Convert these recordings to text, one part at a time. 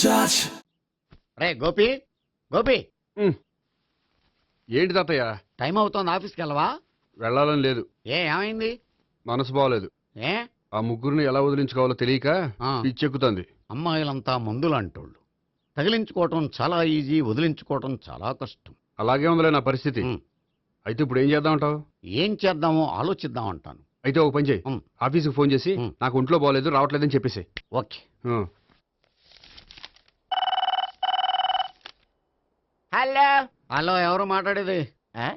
touch. రే గోపి గోపి. ఏంటి తాతయ్య? Time అవుతోంది ఆఫీస్కి వెళ్ళవా? వెళ్ళాలని లేదు. ఏ ఏమైంది? మనసు బాగోలేదు ఏ? ఆ ముగ్గురిని ఎలా వదిలించుకోవాలో తెలియక ఆ, పిచ్చెక్కుతుంది. అమ్మాయిలంతా మందులు అంటోళ్ళు తగిలించుకోవటం చాలా ఈజీ వదిలించుకోవటం చాలా కష్టం. అలాగే ఉందిలే నా పరిస్థితి. ఉమ్. అయితే ఇప్పుడు ఏం చేద్దామంటావు ఏం చేద్దామో ఆలోచిద్దాం అంటాను. అయితే ఒక పని చేయి. ఉమ్. ఆఫీస్కి ఫోన్ చేసి ఉమ్. నాకు ఒంట్లో బాగోలేదు రావట్లేదని చెప్పేసి ఓకే. హలో. హలో ఎవరు మాట్లాడేది? ఆ?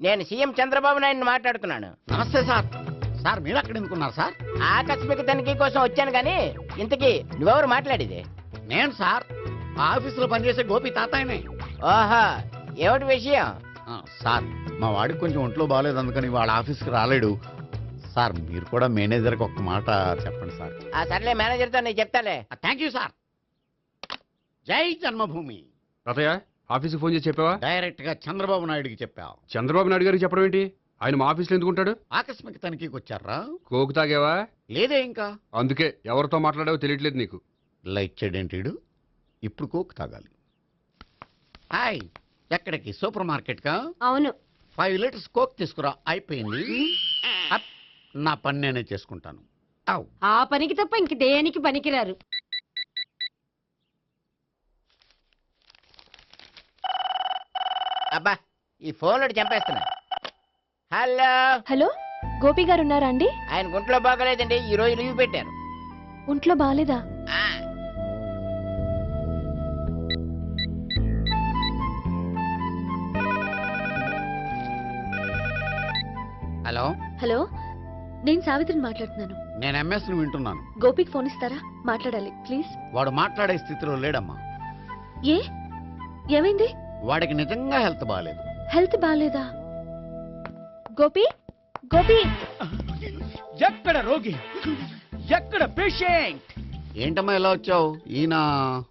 నేను సీఎం చంద్రబాబు నాయుడు మాట్లాడుతున్నాను. నమస్తే సార్. సార్ మీరు అక్కడ ఎందుకున్నారు సార్? ఆకస్మిక తనిఖీ కోసం వచ్చాను కానీ ఇంతకీ నువ్వెవరు మాట్లాడేది? నేను సార్ ఆఫీసులో పనిచేసే గోపి తాతాయనే ఓహో ఏమిటి విషయం? ఆ, సార్ మా వాడికి కొంచెం ఒంట్లో బాగాలేదు అందుకని వాళ్ళ ఆఫీస్కి రాలేడు. సార్ మీరు కూడా మేనేజర్కి ఒక్క మాట చెప్పండి సార్. ఆ సర్లే మేనేజర్తో నేను చెప్తాలే. Thank you sir. జై జన్మభూమి. తాతయ్య ఆఫీస్కి ఫోన్ చేసి చెప్పావా? డైరెక్ట్గా చంద్రబాబు నాయుడుకి చెప్పావు. చంద్రబాబు నాయుడు గారికి చెప్పడం ఏంటి? ఆయన మా ఆఫీస్లో ఎందుకుంటాడు ఆకస్మిక తనిఖీకి వచ్చారా? కోకు తాగావా? లేదే ఇంకా. అందుకే ఎవరితో మాట్లాడావో తెలియట్లేదు నీకు. ఇలా ఇచ్చాడేంటీడు ఇప్పుడు కోక్ తాగాలి. హాయ్ ఎక్కడికి? సూపర్ మార్కెట్ కా అవును. ఫైవ్ లీటర్స్ కోక్ తీసుకురా. అయిపోయింది. అప్, నా పని నేనే చేసుకుంటాను. అవ్. ఆ పనికి తప్ప ఇంక దేనికి పనికిరారు? అబ్బా ఈ ఫోన్లో చంపేస్తున్నా. హలో? హలో? గోపి గారు ఉన్నారా అండి? ఆయన గుంట్లో బాగలేదండి ఈ రోజు లీవ్ పెట్టారు. ఒంట్లో బాగాలేదా ఆ, హలో? హలో? నేను సావిత్రిని మాట్లాడుతున్నాను. నేను ఎంఎస్ను వింటున్నాను. గోపికి ఫోన్ ఇస్తారా? మాట్లాడాలి ప్లీజ్. వాడు మాట్లాడే స్థితిలో లేడమ్మా. ఏ? ఏమైంది? వాడికి నిజంగా హెల్త్ బాగాలేదు హెల్త్ బాగాలేదా గోపి? గోపి? ఎక్కడ రోగి? ఎక్కడ పేషెంట్? ఏంటమ్మా ఇలా వచ్చావు? ఈయన?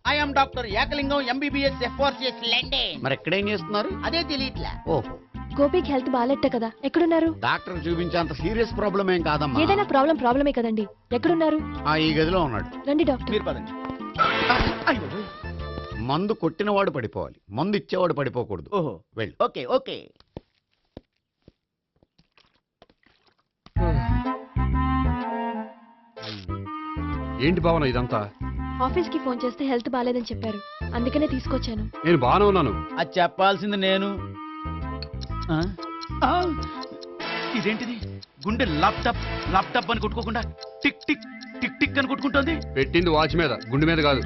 I'm doctor Ekalingam MBBS FRCS London మరి ఎక్కడేం చేస్తున్నారు? అదే తెలియట్లే. ఓహో. గోపికి హెల్త్ బాగాలెట్ట కదా ఎక్కడున్నారు? డాక్టర్ చూపించేంత సీరియస్ ప్రాబ్లం ఏం కాదమ్మా? ఏదైనా ప్రాబ్లం ప్రాబ్లమే కదండి. ఎక్కడున్నారు? ఆ, ఈ గదిలో ఉన్నాడు. రండి డాక్టర్. మీరు పదండి. అయ్యో. మందు కొట్టినవాడు పడిపోవాలి. మందు ఇచ్చేవాడు పడిపోకూడదు. ఓహో. వెళ్ళు. Okay okay. ఏంటి భావన ఇదంతా? ఆఫీస్కి ఫోన్ చేస్తే హెల్త్ బాగాలేదని చెప్పారు. అందుకనే తీసుకొచ్చాను. నేను బాగానే ఉన్నాను. అది చెప్పాల్సింది నేను. ఆ? ఆ! ఇదేంటిది? గుండె ల్యాప్టాప్ ల్యాప్టాప్ అని కొట్టుకోకుండా టిక్ టిక్ టిక్ టిక్ అని కొట్టుకుంటోంది? పెట్టింది వాచ్ మీద గుండె మీద కాదు.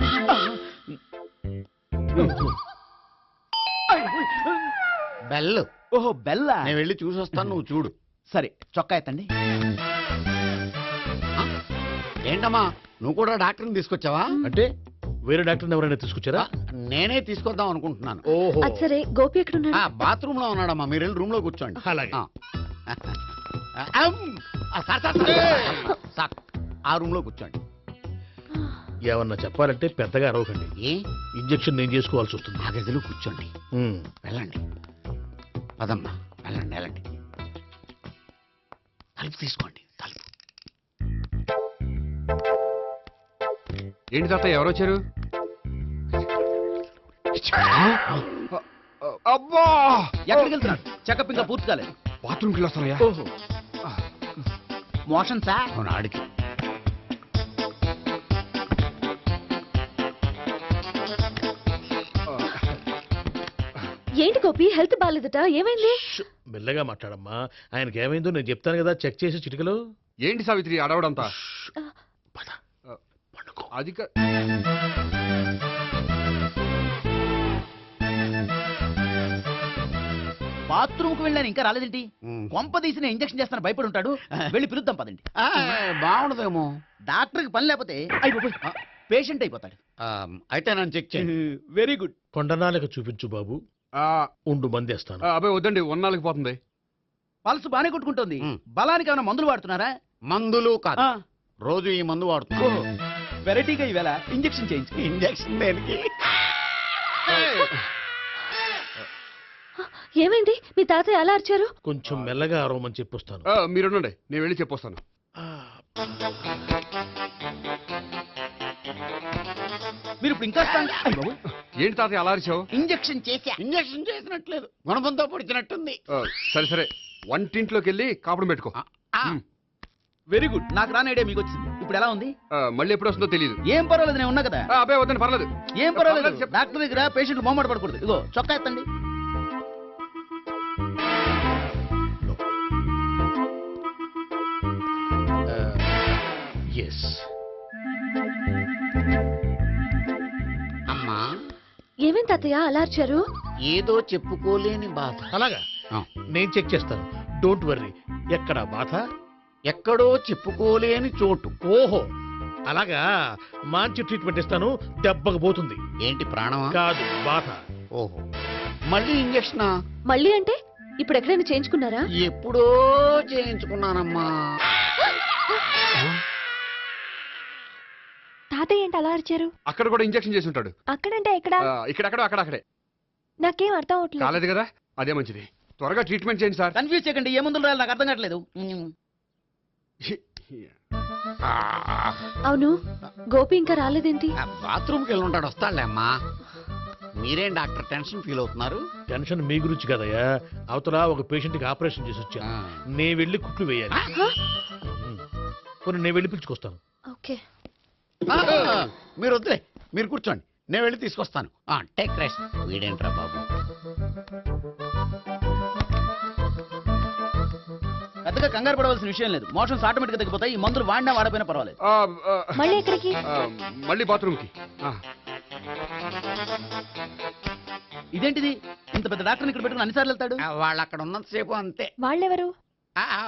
బెల్ ఓహో బెల్లా నేను వెళ్ళి చూసి వస్తాను నువ్వు చూడు సరే చొక్కా ఎత్తండి ఏంటమ్మా నువ్వు కూడా డాక్టర్ని తీసుకొచ్చావా అంటే వేరే డాక్టర్ని ఎవరైనా తీసుకొచ్చారా నేనే తీసుకొద్దాం అనుకుంటున్నాను ఓహో అది సరే గోపి ఎక్కడున్నాడు ఆ బాత్రూమ్లో ఉన్నాడమ్మా మీరు వెళ్ళి రూమ్లో కూర్చోండి అలాగే. సార్, సార్, సార్, ఆ రూమ్లో కూర్చోండి ఏమన్నా చెప్పాలంటే పెద్దగా అరవకండి. ఏ? ఇంజెక్షన్ నేను చేసుకోవాల్సి వస్తుంది. ఆ గదిలో కూర్చోండి. ఉమ్. వెళ్ళండి. పదమ్మా వెళ్ళండి వెళ్ళండి. తలుపు తీసుకోండి తలుపు. ఏంటి తాతయ్య ఎవరు వచ్చారు? అబ్బా! ఎక్కడికి వెళ్తున్నాడు చెకప్ ఇంకా పూర్తి కాలేదు. బాత్రూమ్కి వెళ్ళొస్తానయ్యా ఓహో. Motion sir? అవును ఆడికి. ఏంటి గోపి? హెల్త్ బాగాలేదట ఏమైంది? మెల్లగా మాట్లాడమ్మా. ఆయనకి ఏమైందో నేను చెప్తాను కదా. చెక్ చేసి చిటికలో. ఏంటి సావిత్రి అడవడంతా? పద. పండుకో. అది కా- బాత్రూమ్కు వెళ్ళాను ఇంకా రాలేదేంటి. కొంప తీసిన ఇంజక్షన్ చేస్తాను భయపడి ఉంటాడు వెళ్ళి పిలుద్దాం పదండి. ఆ, బాగుండదేమో. డాక్టర్కి పని లేకపోతే పేషెంట్ అయిపోతాడు. ఆ, అయితే నన్ను చెక్ చేయండి వెరీ గుడ్. కొండనాలకు చూపించు బాబు. ఉండు మందేస్తాను. అబ్బాయి వద్దండి ఉన్నాళ్ళకి పోతుంది. పల్స్ బానే కొట్టుకుంటుంది. బలానికి ఏమైనా మందులు వాడుతున్నారా? మందులు కాదు. రోజు ఈ మందు వాడుతున్నాను. వెరైటీగా ఈవేళ ఇంజక్షన్ చేయించు. ఇంజక్షన్ దేనికి? ఏమైంది? మీ తాతయ్య అలా అరిచారు? కొంచెం మెల్లగా అరవమని చెప్పొస్తాను. ఆ, మీరుండండి నేను వెళ్ళి చెప్పొస్తాను. మీరు ఇప్పుడు ఇంకా strong- అయ్ బాబోయ్. ఏంటి తాతయ్య అలా అరిచావు? ఇంజెక్షన్ చేశా. ఇంజక్షన్ చేసినట్లేదు. గుణపంతో పొడిచినట్టుంది. ఆ, సరే సరే. వంటింట్లోకి వెళ్ళి కాపురం పెట్టుకో. వెరీ గుడ్ నాకు రాని ఐడియా మీకు వచ్చింది ఇప్పుడు ఎలా ఉంది? ఆ, మళ్ళీ ఎప్పుడు వస్తుందో తెలియదు ఏం పర్వాలేదు నేను ఉన్నా కదా. అబ్బాయి వద్దని పర్లేదు. ఏం పర్వాలేదు? చెప్పు. డాక్టర్ దగ్గర పేషెంట్ మొహమాట పడకూడదు. ఇగో చొక్కా ఎత్తండి. తాతయ్య అలా అరిచారు? ఏదో చెప్పుకోలేని బాధ. అలాగా. నేను చెక్ చేస్తాను. డోంట్ వర్రీ ఎక్కడ బాధ? ఎక్కడో చెప్పుకోలేని చోటు. ఓహో! అలాగా? మంచి ట్రీట్మెంట్ ఇస్తాను. దెబ్బకు పోతుంది. ఏంటి ప్రాణమా? కాదు బాధ. ఓహో. మళ్ళీ ఇంజక్షనా? మళ్ళీ అంటే? ఇప్పుడు ఎక్కడైనా చేయించుకున్నారా? ఎప్పుడో చేయించుకున్నానమ్మా. తాతయ్య ఏంటి అలా అరిచారు? అక్కడ కూడా ఇంజెక్షన్ చేసి ఉంటాడు. అక్కడంటే ఎక్కడ? ఆ, ఇక్కడక్కడ అక్కడ అక్కడే నాకేం అర్థం అవట్లేదు. కాలేదు కదా? అదే మంచిది. త్వరగా ట్రీట్మెంట్ చేయండి సార్. కన్ఫ్యూజ్ చేయకండి ఏ మందులు రాయాలి నాకు అర్థం కావట్లేదు. అవును. గోపి ఇంకా రాలేదేంటి? బాత్రూమ్కి వెళ్ళి ఉంటాడు వస్తాడులే అమ్మా. మీరేం డాక్టర్ టెన్షన్ ఫీల్ అవుతున్నారు? టెన్షన్ మీ గురించి కదయ్యా. అవతల ఒక పేషెంట్కి ఆపరేషన్ చేసి వచ్చాను. ఆ. నే వెళ్ళి కుట్లు వేయాలి. పోనీ నేను వెళ్ళి పిలుచుకొస్తాను. ఓకే. మీరు వద్దులే మీరు కూర్చోండి. నేను వెళ్ళి తీసుకొస్తాను. టేక్ రెస్ట్ వీడేంట్రా బాబు? పెద్దగా కంగారు పడవలసిన విషయం లేదు. మోషన్స్ ఆటోమేటిక్గా తగ్గిపోతాయి. ఈ మందులు వాడినా వాడపోయినా పర్వాలేదు. ఆ, ఆ, మళ్ళీ ఎక్కడికి? ఆ, మళ్ళీ బాత్రూమ్కి. ఆ, ఇదేంటిది? ఇంత పెద్ద డాక్టర్ ఇక్కడ పెట్టుకుని అన్నిసార్లు వెళ్తాడు? వాళ్ళు అక్కడ ఉన్నంతసేపు అంతే. వాళ్ళెవరు?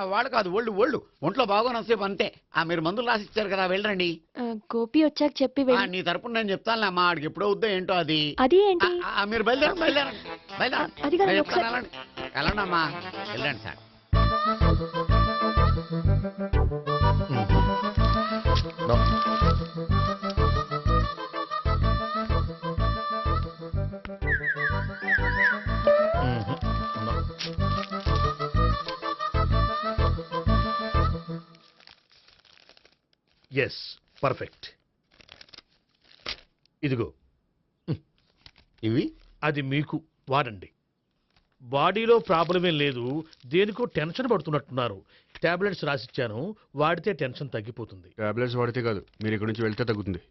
వాళ్ళు కాదు ఒళ్ళు ఒళ్ళు. ఒంట్లో బాగోనంతసేపు అంతే. ఆ మీరు మందులు రాసి ఇచ్చారు కదా వెళ్ళండి గోపి వచ్చాక చెప్పి నీ తరపున నేను చెప్తానులే అమ్మా ఆడికి ఎప్పుడు అవుద్దో ఏంటో అది. అది ఏంటి? మీరు బయలుదేరండి బయలుదేరండి బయలుదేరండి. చెప్తాను, వెళ్ళండి వెళ్ళండి అమ్మా వెళ్ళండి సార్. ఎస్ పర్ఫెక్ట్ ఇదిగో. ఇవి? అది మీకు వాడండి. బాడీలో ప్రాబ్లం ఏం లేదు. దేనికో టెన్షన్ పడుతున్నట్టున్నారు. టాబ్లెట్స్ రాసిచ్చాను. వాడితే టెన్షన్ తగ్గిపోతుంది. టాబ్లెట్స్ వాడితే కాదు. మీరు ఇక్కడ నుంచి వెళ్తే తగ్గుతుంది.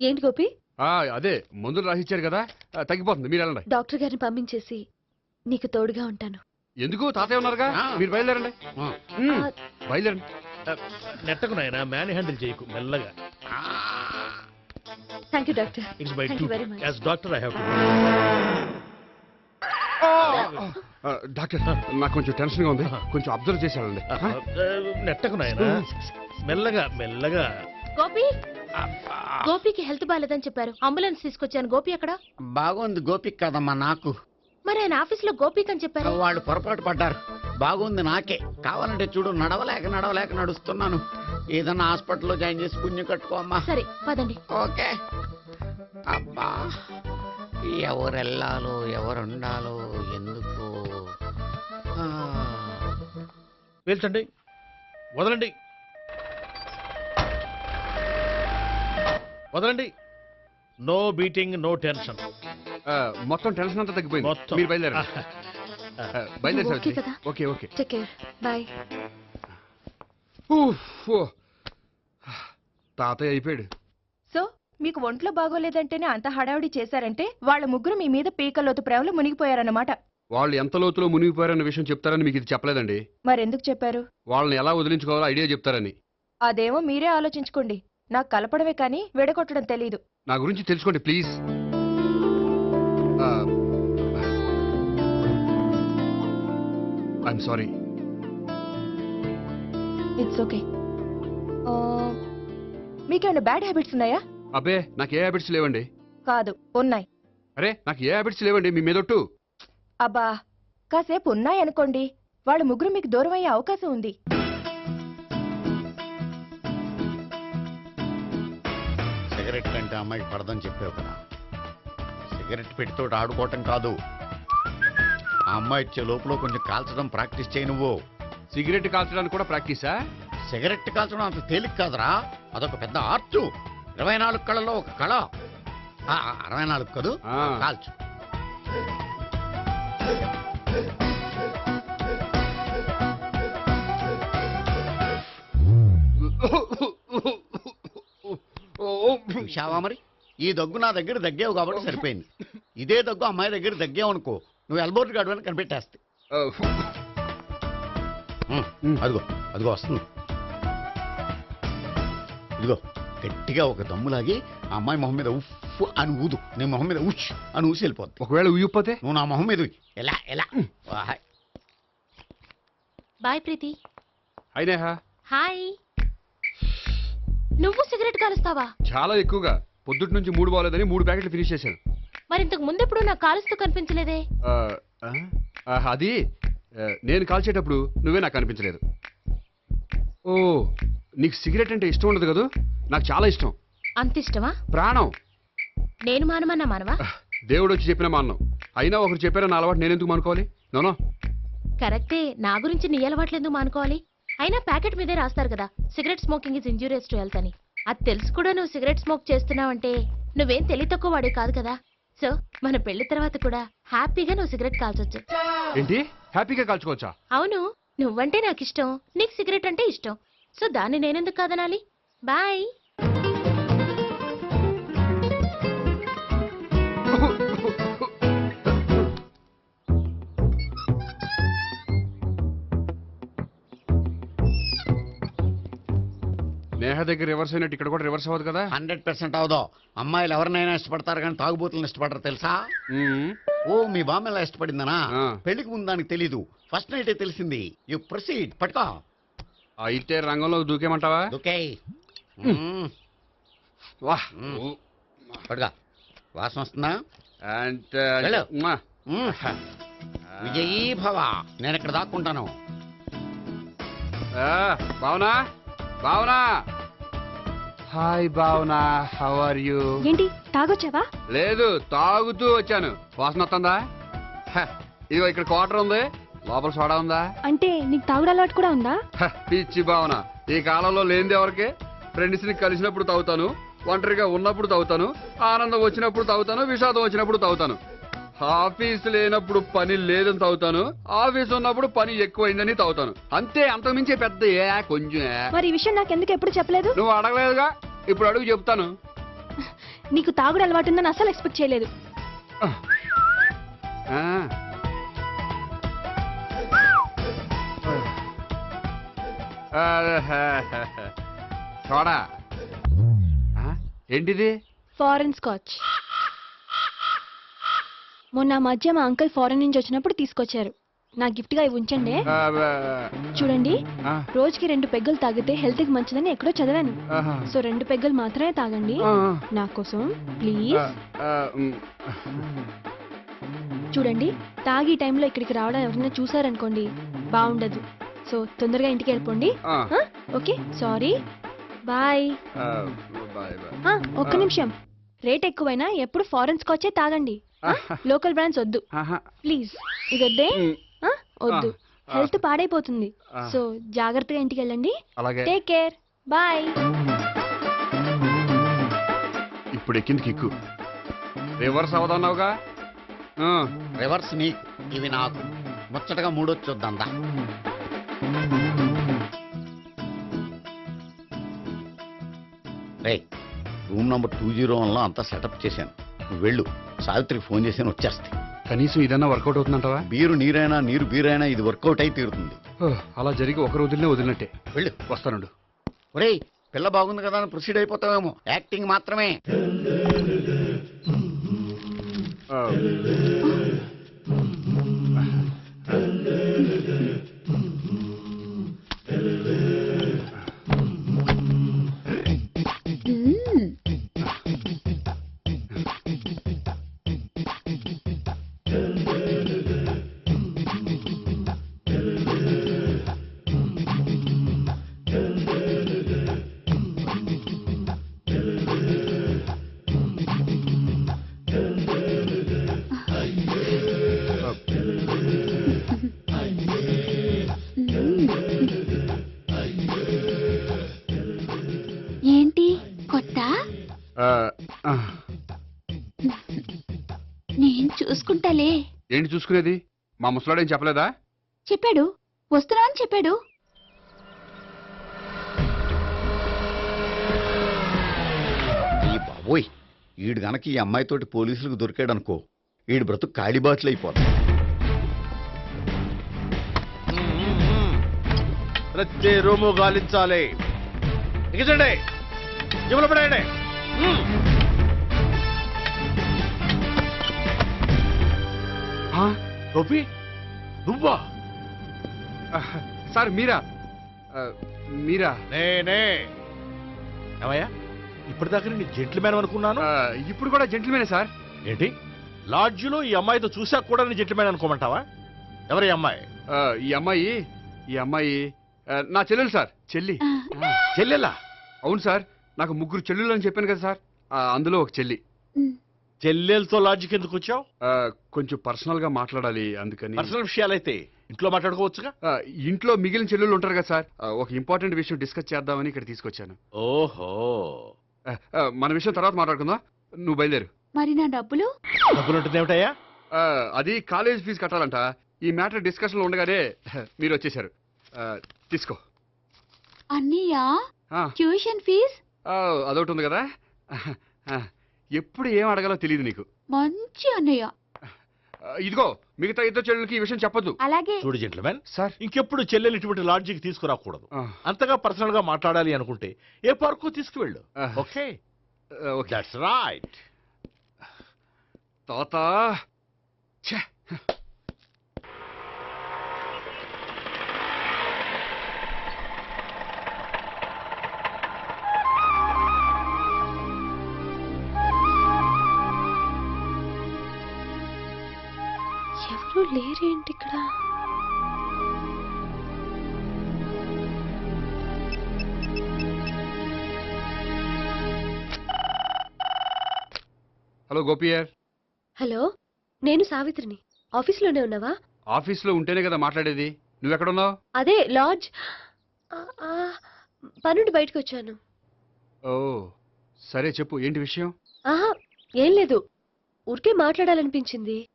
ఏంటి గోపి? ఆ, అదే. మందులు రాసిచ్చారు కదా. తగ్గిపోతుంది. మీరు వెళ్ళండి. డాక్టర్ గారిని పంపించేసి నీకు తోడుగా ఉంటాను. ఎందుకు? తాతయ్య ఉన్నారుగా. మీరు బయలుదేరండి. బయలుదేరండి. నెట్టకు నాయన మ్యాన్ హ్యాండిల్ చేయకు మెల్లగా. Thank you doctor it's by two. As doctor I have doctor నాకు కొంచెం టెన్షన్గా ఉంది కొంచెం అబ్జర్వ్ ఆ? నెట్టకు నాయన. మెల్లగా మెల్లగా. గోపి! గోపికి హెల్త్ బాగాలేదని చెప్పారు. అంబులెన్స్ తీసుకొచ్చాను. గోపి అక్కడ బాగుంది గోపిక్ కదమ్మా నాకు. మరి ఆయన ఆఫీస్లో గోపిక్ అని చెప్పారు? వాళ్ళు పొరపాటు పడ్డారు. బాగుంది నాకే. కావాలంటే చూడు నడవలేక నడవలేక నడుస్తున్నాను. ఏదన్నా హాస్పిటల్లో జాయిన్ చేసి పుణ్యం కట్టుకో అమ్మా. సరే పదండి. ఓకే. అబ్బా ఎవరు వెళ్ళాలో ఎవరు ఉండాలో ఎందుకు. ఆ. పేల్చండి వదలండి. వదలండి. No beating no tension. మొత్తం టెన్షన్ అంతా తగ్గిపోయింది. మొత్తం. మీరు బయలుదేరండి. ఆ, బయలుదేరి ఓకే సావిత్రి. కదా? Okay okay. Take care bye ఊఫ్, ఓ. తాతయ్య అయిపోయాడు. సో మీకు ఒంట్లో బాగోలేదంటేనే అంత హడావిడి చేశారంటే వాళ్ళ ముగ్గురు మీ మీద పీకలోతు ప్రేమలో మునిగిపోయారన్నమాట. వాళ్ళు ఎంత లోతులో మునిగిపోయారన్న విషయం చెప్తారని మీకు ఇది చెప్పలేదండి. మరెందుకు చెప్పారు? వాళ్ళని ఎలా వదిలించుకోవాలో ఐడియా చెప్తారని. అదేమో మీరే ఆలోచించుకోండి. నాకు కలపడమే కానీ విడగొట్టడం తెలీదు. నా గురించి తెలుసుకోండి please. I'm sorry it's okay మీకేమైనా బ్యాడ్ హ్యాబిట్స్ ఉన్నాయా? అబ్బే నాకు ఏ హ్యాబిట్స్ లేవండి. కాదు ఉన్నాయి. అరే నాకు ఏ హ్యాబిట్స్ లేవండి మీ మీదొట్టు అబ్బా కాసేపు ఉన్నాయనుకోండి వాళ్ళ ముగ్గురు మీకు దూరం అయ్యే అవకాశం ఉంది. సిగరెట్ కంటే అమ్మాయికి పడదని చెప్పావు కదా. సిగరెట్ పెట్టితో ఆడుకోవటం కాదు. ఆ అమ్మాయి ఇచ్చే లోపల కొంచెం కాల్చడం ప్రాక్టీస్ చేయి నువ్వు. సిగరెట్ కాల్చడానికి కూడా ప్రాక్టీసా? సిగరెట్ కాల్చడం అంత తేలిక కాదురా. అదొక పెద్ద ఆర్టు ఇరవై నాలుగు కళలో ఒక కళ. ఆ, అరవై నాలుగు కదూ? ఆ. కాల్చు. చూశావా మరి? ఈ దగ్గు నా దగ్గర దగ్గేవు కాబట్టి సరిపోయింది. ఇదే దగ్గు అమ్మాయి దగ్గర దగ్గేవు అనుకో నువ్వు ఎల్బోర్డ్ గాడు అని కనిపెట్టేస్తే అదిగో అదిగో వస్తుంది. ఇదిగో గట్టిగా ఒక దమ్ములాగి ఆ అమ్మాయి మొహం మీద ఉఫ్ అని ఊదు. నీ మొహం మీద ఉచ్ అని ఊసి వెళ్ళిపోద్ది. ఒకవేళ ఉయ్యపోతే నువ్వు నా మొహం మీద ఉయ్. ఎలా ఎలా? వాహ్. బాయ్ ప్రీతి. అయినా హాయ్. నువ్వు సిగరెట్ కాలుస్తావా? చాలా ఎక్కువగా. పొద్దుటి నుంచి మూడు బాగోలేదని మూడు ప్యాకెట్లు ఫినిష్ చేశాను. మరి ఇంతకు ముందెప్పుడు నాకు కాలుస్తూ కనిపించలేదే? అది నేను కాల్చేటప్పుడు నువ్వే నాకు కనిపించలేదు. ఓ నీకు సిగరెట్ అంటే ఇష్టం ఉండదు కదా? నాకు చాలా ఇష్టం. అంత ఇష్టమా? ప్రాణం. నేను మానమన్నా మానవా? దేవుడు వచ్చి చెప్పిన మా అన్నం అయినా ఒకరు చెప్పారో నా అలవాటు నేనెందుకు అనుకోవాలి నోనో కరెక్టే నా గురించి నీ అలవాట్లు ఎందుకు మానుకోవాలి? అయినా ప్యాకెట్ మీదే రాస్తారు కదా cigarette smoking is injurious to health అని. అది తెలుసు కూడా నువ్వు సిగరెట్ స్మోక్ చేస్తున్నావంటే నువ్వేం తెలివి తక్కువ వాడే కాదు కదా. సో మన పెళ్ళి తర్వాత కూడా హ్యాపీగా నువ్వు సిగరెట్ కాల్చొచ్చు. ఏంటి? హ్యాపీగా కాల్చుకోవచ్చా? అవును నువ్వంటే నాకు ఇష్టం నీకు సిగరెట్ అంటే ఇష్టం. సో దాన్ని నేనెందుకు కాదనాలి? బాయ్. నేహ దగ్గర రివర్స్ అయినట్టు ఇక్కడ కూడా రివర్స్ అవ్వదు కదా? హండ్రెడ్ పర్సెంట్ అవదో అమ్మాయిలు ఎవరినైనా ఇష్టపడతారు కానీ తాగుబోతులను ఇష్టపడరు తెలుసా. ఓ మీ బామ్మ ఎలా ఇష్టపడిందనా. పెళ్ళికి ముందు దానికి తెలీదు. ఫస్ట్ నైటే తెలిసింది. యు ప్రొసీడ్ పట్టుకో. అయితే రంగంలో దూకేమంటావా? ఓకే వా. పట్టుకో. వాసన వస్తుందా? అంటే. మ్మ్. విజయీ భవ. నేను ఇక్కడ దాక్కుంటాను. ఆ, Bhavana? Bhavana? Hi Bhavana how are you ఏంటి తాగొచ్చావా? లేదు తాగుతూ వచ్చాను. వాసన వస్తుందా? హ, ఇదిగో ఇక్కడ క్వార్టర్ ఉంది. లోపల సోడా ఉందా? అంటే నీకు తాగుడు అలవాటు కూడా ఉందా? హ, పిచ్చి భావన. ఈ కాలంలో లేనిది ఎవరికి? ఫ్రెండ్స్ని కలిసినప్పుడు తాగుతాను ఒంటరిగా ఉన్నప్పుడు తాగుతాను ఆనందం వచ్చినప్పుడు తాగుతాను విషాదం వచ్చినప్పుడు తాగుతాను. ఆఫీస్ లేనప్పుడు పని లేదని తాగుతాను ఆఫీస్ ఉన్నప్పుడు పని ఎక్కువైందని తాగుతాను. అంతే అంతకుమించే పెద్ద ఏ కొంచెం ఏ. మరి ఈ విషయం నాకు ఎందుకు ఎప్పుడు చెప్పలేదు? నువ్వు అడగలేదుగా? ఇప్పుడు అడుగు చెప్తాను. నీకు తాగుడు అలవాటు ఉందని అసలు ఎక్స్పెక్ట్ చేయలేదు. సోడా? ఏంటిది? ఫారెన్ స్కాచ్ మొన్న మధ్య మా అంకుల్ ఫారెన్ నుంచి వచ్చినప్పుడు తీసుకొచ్చారు. నా గిఫ్ట్గా ఇవి ఉంచండి. చూడండి. రోజుకి రెండు పెగ్గులు తాగితే హెల్త్కి మంచిదని ఎక్కడో చదివాను. సో రెండు పెగ్గులు మాత్రమే తాగండి. నా కోసం ప్లీజ్. చూడండి. తాగి టైంలో ఇక్కడికి రావడం ఎవరైనా చూసారనుకోండి బాగుండదు. సో తొందరగా ఇంటికి వెళ్ళిపోండి? ఓకే. సారీ. బాయ్. ఒక్క. నిమిషం. రేట్ ఎక్కువైనా ఎప్పుడు ఫారెన్ స్కాచే తాగండి? లోకల్ బ్రాండ్స్ వద్దు. ప్లీజ్. ఇది వద్దే? వద్దు. హెల్త్ పాడైపోతుంది. సో జాగ్రత్తగా ఇంటికి వెళ్ళండి. అలాగే. టేక్ కేర్ బాయ్ ఇప్పుడు ఎక్కింది కిక్కు. రివర్స్ అవదన్నావుగా? రివర్స్ నీకు. ఇవి నాకు. ముచ్చటగా మూడొచ్చు చూద్దాందా రే రూమ్ నంబర్ టూ జీరో వన్లో అంతా సెటప్ చేశాను. నువ్వు వెళ్ళు. సావిత్రికి ఫోన్ చేశాను వచ్చేస్తాయి కనీసం ఇదన్నా వర్కౌట్ అవుతుందంటావా? బీరు నీరైనా నీరు బీరైనా ఇది వర్కౌట్ అయి తీరుతుంది. అలా జరిగి ఒక రోజులనే వదిలినట్టే. వెళ్ళు. వస్తానుండు ఒరేయ్ పిల్ల బాగుంది కదా అని ప్రొసీడ్ అయిపోతావేమో. యాక్టింగ్ మాత్రమే. ఆ, ఏంటి చూసుకునేది? మా ముసలాడేం చెప్పలేదా? చెప్పాడు. వస్తున్నానని చెప్పాడు. ఈ బాబోయ్ ఈడు గనక ఈ అమ్మాయితోటి పోలీసులకు దొరికాడనుకో ఈడు బ్రతుకు కాళీబాతులు అయిపోతుంది ప్రతి రూము గాలించాలి. ఎగించండి జబ్బులు పడేయండి. గోపి నువ్వా? సార్ మీరా? మీరా? నేనే ఏమయ్యా ఇప్పటిదాకా నేను జెంట్లమ్యాన్ అనుకున్నాను. ఆ, ఇప్పుడు కూడా జెంటిల్మేనే సార్? ఏంటి? లాడ్జిలో ఈ అమ్మాయితో చూసాక కూడా నేను జెంట్లమ్యాన్ అనుకోమంటావా? ఎవరి అమ్మాయి? ఆ, ఈ అమ్మాయి ఈ అమ్మాయి నా చెల్లెలు సార్ చెల్లి. చెల్లెలా? అవును సార్ నాకు ముగ్గురు చెల్లెలు అని చెప్పాను కదా సార్. అందులో ఒక చెల్లి. చెల్లెలతో లాడ్జికి ఎందుకు వచ్చావు? కొంచెం పర్సనల్గా మాట్లాడాలి అందుకని. పర్సనల్ విషయాలైతే ఇంట్లో మాట్లాడుకోవచ్చుగా? ఆ, ఇంట్లో మిగిలిన చెల్లెలు ఉంటారు కదా సార్. ఆ, ఒక ఇంపార్టెంట్ విషయం డిస్కస్ చేద్దామని ఇక్కడ తీసుకొచ్చాను. ఓహో. ఆ, ఆ, మన విషయం తర్వాత మాట్లాడుకుందాం. నువ్వు బయలుదేరు. మరి నా డబ్బులు? డబ్బులు ఉంటుంది ఏమిటయ్యా? ఆ, అది కాలేజ్ ఫీజు కట్టాలంట. ఈ మ్యాటర్ డిస్కషన్లో ఉండగానే మీరు వచ్చేసారు ఆ, తీసుకో. అన్నయ్యా? ఆ, ట్యూషన్ ఫీజ్? ఆ, అదొకటి ఉంది కదా. ఆ, ఎప్పుడు ఏం అడగాలో తెలియదు నీకు. మంచి అన్నయ్య. ఇదిగో మిగతా ఇద్దరు చెల్లెలకి ఈ విషయం చెప్పొద్దు. అలాగే. చూడు జెంట్లమెన్ సార్. ఇంకెప్పుడు చెల్లెలు ఇటువంటి లాడ్జికి తీసుకురాకూడదు. అంతగా పర్సనల్గా మాట్లాడాలి అనుకుంటే ఏ పార్కు తీసుకువెళ్ళు. ఓకే? దట్స్ రైట్ తాత. ఛే. లేరేంటి ఇక్కడ హలో గోపియర్. హలో నేను సావిత్రిని. ఆఫీస్లోనే ఉన్నావా? ఆఫీస్లో ఉంటేనే కదా మాట్లాడేది. నువ్వెక్కడున్నావు? అదే లాడ్జ్. ఆ, ఆ, పనుండి బయటకు వచ్చాను ఓ సరే చెప్పు ఏంటి విషయం? ఆహా ఏం లేదు. ఊరికే మాట్లాడాలనిపించింది.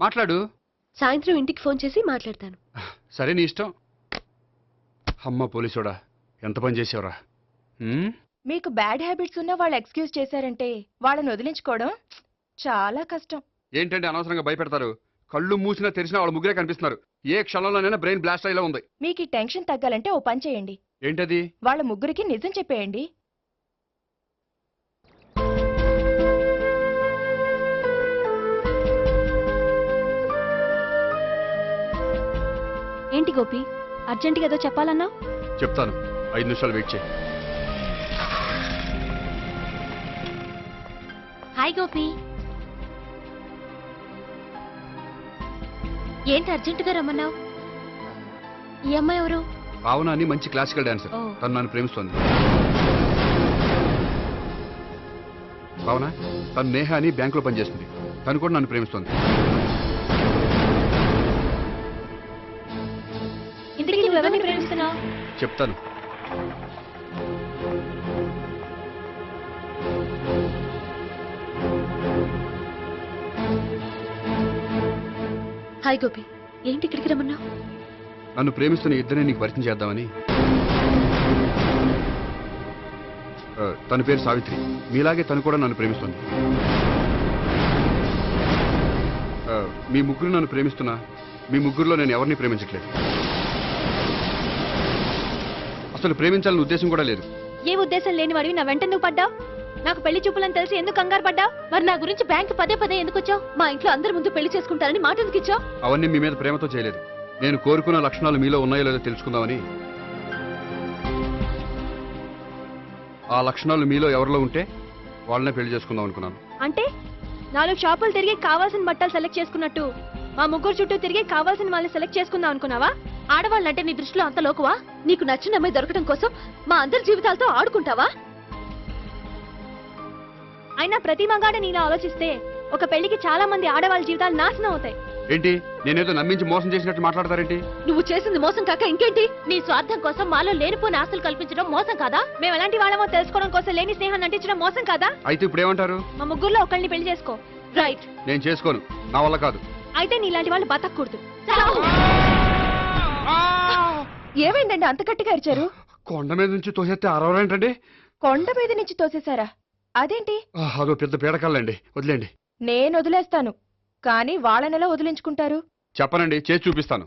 మాట్లాడు. సాయంత్రం ఇంటికి ఫోన్ చేసి మాట్లాడతాను. సరే నీ ఇష్టం. అమ్మ పోలీసోడా ఎంత పని చేసావురా? మీకు బ్యాడ్ హ్యాబిట్స్ ఉన్న వాళ్ళు ఎక్స్క్యూజ్ చేశారంటే వాళ్ళని వదిలించుకోవడం చాలా కష్టం. ఏంటంటే అనవసరంగా భయపెడతారు. కళ్ళు మూసినా తెరిచినా వాళ్ళ ముగ్గురే కనిపిస్తున్నారు. ఏ క్షణంలోనైనా బ్రెయిన్ బ్లాస్ట్ అయ్యేలా ఉంది. మీకు ఈ టెన్షన్ తగ్గాలంటే ఓ పని చేయండి. ఏంటది? వాళ్ళ ముగ్గురికి నిజం చెప్పేయండి. ఏంటి గోపి? అర్జెంటుగా ఏదో చెప్పాలన్నా? చెప్తాను. ఐదు నిమిషాలు వెయిట్ చేయి. హాయ్ గోపి. ఏంటి అర్జెంటుగా రమ్మన్నావు? ఈ అమ్మాయి ఎవరు? భావన అని మంచి క్లాసికల్ డాన్సర్. ఓ. తను నన్ను ప్రేమిస్తోంది. భావన తను నేహ అని బ్యాంకులో పనిచేస్తుంది. తను కూడా నన్ను ప్రేమిస్తోంది. నువ్వెవరిని ప్రేమిస్తున్నావు చెప్తాను. హాయ్ గోపి ఏంటి ఇక్కడికి రమ్మన్నావు? నన్ను ప్రేమిస్తున్న ఇద్దరిని నీకు పరిచయం చేద్దామని. ఆ, తన పేరు సావిత్రి. మీలాగే తను కూడా నన్ను ప్రేమిస్తుంది. ఆ, మీ ముగ్గురు నన్ను ప్రేమిస్తున్నా మీ ముగ్గురులో నేను ఎవరిని ప్రేమించట్లేదు. అసలు ప్రేమించాలని ఉద్దేశం కూడా లేదు. ఏ ఉద్దేశం లేని వాడివి నా వెంట నువ్వు పడ్డావు? నాకు పెళ్ళి చూపులని తెలిసి ఎందుకు కంగారు పడ్డావు? మరి నా గురించి బ్యాంక్ పదే పదే ఎందుకు వచ్చావు? మా ఇంట్లో అందరి ముందు పెళ్ళి చేసుకుంటారని మాట ఎందుకు ఇచ్చావు? అవన్నీ మీ మీద ప్రేమతో చేయలేదు. నేను కోరుకున్న లక్షణాలు మీలో ఉన్నాయో లేదో తెలుసుకుందామని. ఆ లక్షణాలు మీలో ఎవరిలో ఉంటే వాళ్ళనే పెళ్ళి చేసుకుందాం అనుకున్నాను. అంటే? నాలుగు షాపులు తిరిగి కావాల్సిన బట్టలు సెలెక్ట్ చేసుకున్నట్టు. మా ముగ్గురు చుట్టూ తిరిగి కావాల్సిన వాళ్ళని సెలెక్ట్ చేసుకుందాం అనుకున్నావా? ఆడవాళ్ళంటే నీ దృష్టిలో అంత లోకువా? నీకు నచ్చిన అమ్మాయి దొరకడం కోసం మా అందరి జీవితాలతో ఆడుకుంటావా? అయినా ప్రతి మగాడ నీలా ఆలోచిస్తే ఒక పెళ్ళికి చాలా మంది ఆడవాళ్ళ జీవితాలు నాశనం అవుతాయి. ఏంటి? నేనేదో నమ్మించి మోసం చేసినట్టు మాట్లాడతారేంటి? నువ్వు చేసింది మోసం కాక ఇంకేంటి? నీ స్వార్థం కోసం మాలో లేనిపోని ఆస్తులు కల్పించడం మోసం కాదా? మేము ఎలాంటి వాళ్ళమో తెలుసుకోవడం కోసం లేని స్నేహాన్ని నటించడం మోసం కాదా? అయితే ఇప్పుడు ఏమంటారు? మా ముగ్గురులో ఒకళ్ళని పెళ్ళి చేసుకో. రైట్ నేను చేసుకోను. నా వల్ల కాదు. అయితే నీలాంటి వాళ్ళు బతకూడదు ఏమైందండి అంత గట్టిగా అరిచారు? కొండ మీద నుంచి తోసేస్తే అరవరేంటండి కొండ మీద నుంచి తోసేశారా? అదేంటి? అదో పెద్ద పీడకల్లండి వదిలేండి నేను వదిలేస్తాను. కానీ వాళ్ళనెలా వదిలించుకుంటారు? చెప్పనండి చేసి చూపిస్తాను.